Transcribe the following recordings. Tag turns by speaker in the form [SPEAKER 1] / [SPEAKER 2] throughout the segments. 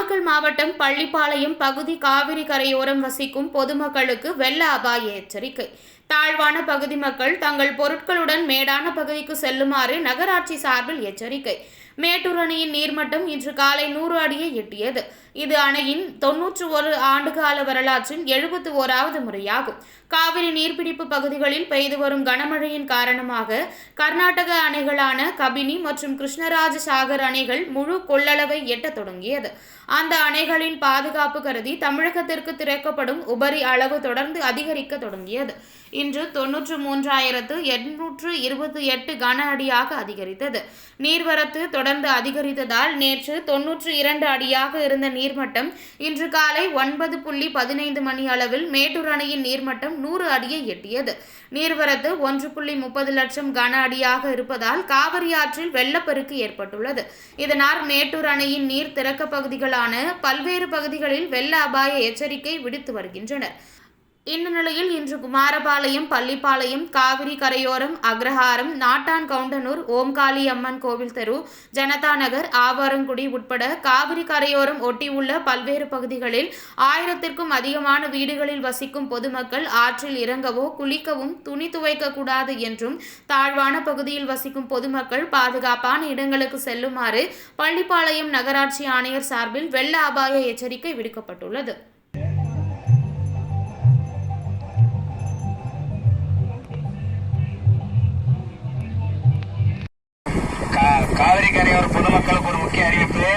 [SPEAKER 1] மாவட்டம் பள்ளிப்பாளையம் பகுதி காவிரி கரையோரம் வசிக்கும் பொதுமக்களுக்கு வெள்ள அபாய எச்சரிக்கை. தாழ்வான பகுதி மக்கள் தங்கள் பொருட்களுடன் மேடான பகுதிக்கு செல்லுமாறு நகராட்சி சார்பில் எச்சரிக்கை. மேட்டூர் அணையின் நீர்மட்டம் இன்று காலை நூறு அடியை எட்டியது. இது அணையின் தொன்னூற்று ஒரு ஆண்டுகால வரலாற்றின் எழுபத்தி ஓராவது முறையாகும். காவிரி நீர்பிடிப்பு பகுதிகளில் பெய்து வரும் கனமழையின் காரணமாக கர்நாடக அணைகளான கபினி மற்றும் கிருஷ்ணராஜ சாகர் அணைகள் முழு கொள்ளளவை எட்டத் தொடங்கியது. அந்த அணைகளின் பாதுகாப்பு கருதி தமிழகத்திற்கு திறக்கப்படும் உபரி அளவு தொடர்ந்து அதிகரிக்க தொடங்கியது. இன்று தொன்னூற்று மூன்றாயிரத்து எண்ணூற்று இருபத்தி எட்டு கன அடியாக அதிகரித்தது. நீர்வரத்து தொடர்ந்து அதிகரித்ததால் நேற்று தொன்னூற்று இரண்டு அடியாக இருந்த நீர்மட்டம் இன்று காலை ஒன்பது புள்ளி பதினைந்து மணி அளவில் மேட்டூர் அணையின் நீர்மட்டம் நூறு அடியை எட்டியது. நீர்வரத்து ஒன்று புள்ளி முப்பது லட்சம் கன அடியாக இருப்பதால் காவிரி ஆற்றில் வெள்ளப்பெருக்கு ஏற்பட்டுள்ளது. இதனால் மேட்டூர் அணையின் நீர் திறக்க பகுதிகளான பல்வேறு பகுதிகளில் வெள்ள அபாய எச்சரிக்கை விடுத்து வருகின்றனர். இந்த நிலையில் இன்று குமாரபாளையம் பள்ளிப்பாளையம் காவிரி கரையோரம் அக்ரஹாரம் நாட்டான் கவுண்டனூர் ஓம்காளி அம்மன் கோவில் தெரு ஜனதா நகர் ஆவாரங்குடி உட்பட காவிரி கரையோரம் ஒட்டியுள்ள பல்வேறு பகுதிகளில் ஆயிரத்திற்கும் அதிகமான வீடுகளில் வசிக்கும் பொதுமக்கள் ஆற்றில் இறங்கவோ குளிக்கவும் துணி துவைக்க கூடாது என்றும் தாழ்வான பகுதியில் வசிக்கும் பொதுமக்கள் பாதுகாப்பான இடங்களுக்கு செல்லுமாறு பள்ளிப்பாளையம் நகராட்சி ஆணையர் சார்பில் வெள்ள அபாய எச்சரிக்கை விடுக்கப்பட்டுள்ளது.
[SPEAKER 2] கரையோர பொதுமக்களுக்கு ஒரு முக்கிய அறிவிப்பு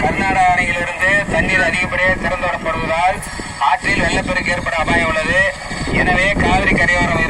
[SPEAKER 2] கர்நாடக அணையிலிருந்து தண்ணீர் அதிகப்படியாக திறந்து விடப்படுவதால் ஆற்றில் வெள்ளப்பெருக்கு ஏற்பட அபாயம் உள்ளது. எனவே காவிரி கரையோரம்